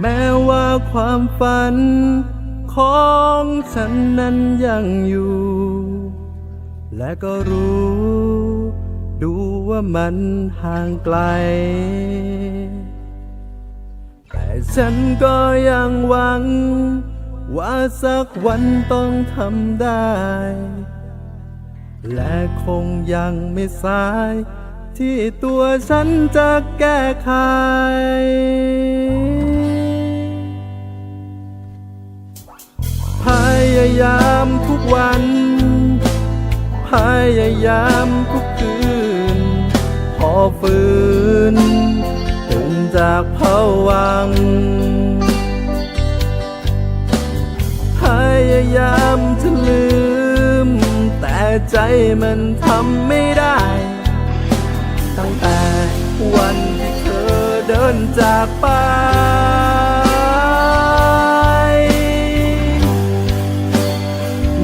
แม้ว่าความฝัน ของฉันนั้นยังอยู่ และก็รู้ ดูว่ามันห่างไกล แต่ฉันก็ยังหวัง ว่าสักวันต้องทำได้ และคงยังไม่สาย ที่ตัวฉันจะแก้ไข ยายามทุกคืน พอฝืนตื่นจากภวังพยายามจะลืม แต่ใจมันทำไม่ได้ ตั้งแต่วันที่เธอเดินจากไป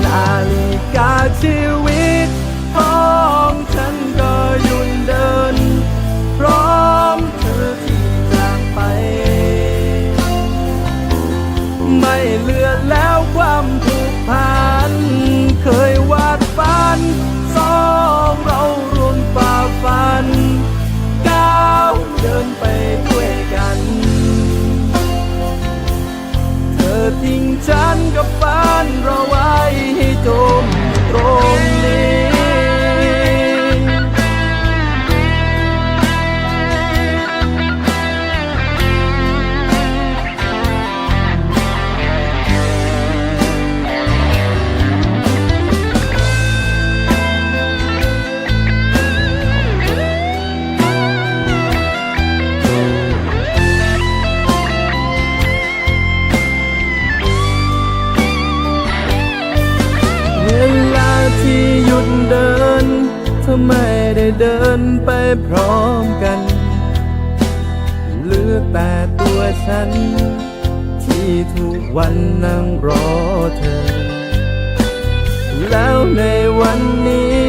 นาฬิกาชีวิต ทิ้งฉันกับฝันเราไว้ให้จมตรงนี้ เดินไปพร้อมกัน เหลือแต่ตัวฉัน ที่ทุกวันนั่งรอเธอ แล้วในวันนี้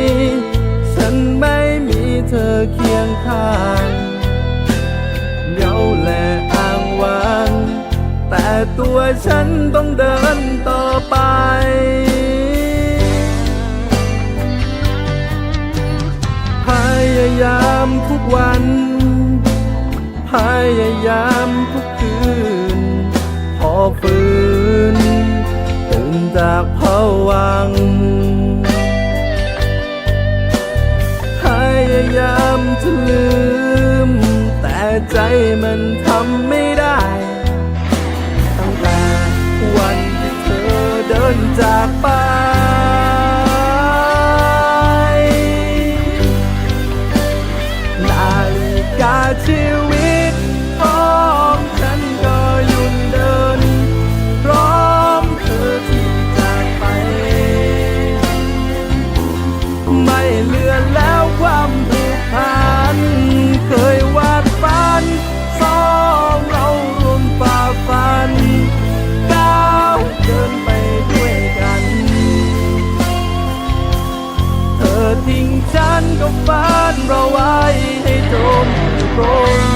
ฉันไม่มีเธอเคียงข้างเหงาและอ้างว้าง แต่ตัวฉันต้องเดินต่อไป ทุกวัน พยายามทุกคืน พอฝืนตื่นจากภวัง พยายามจะลืม แต่ใจมันทำไม่ได้ตั้งแต่วันที่เธอเดินจากไป through roll.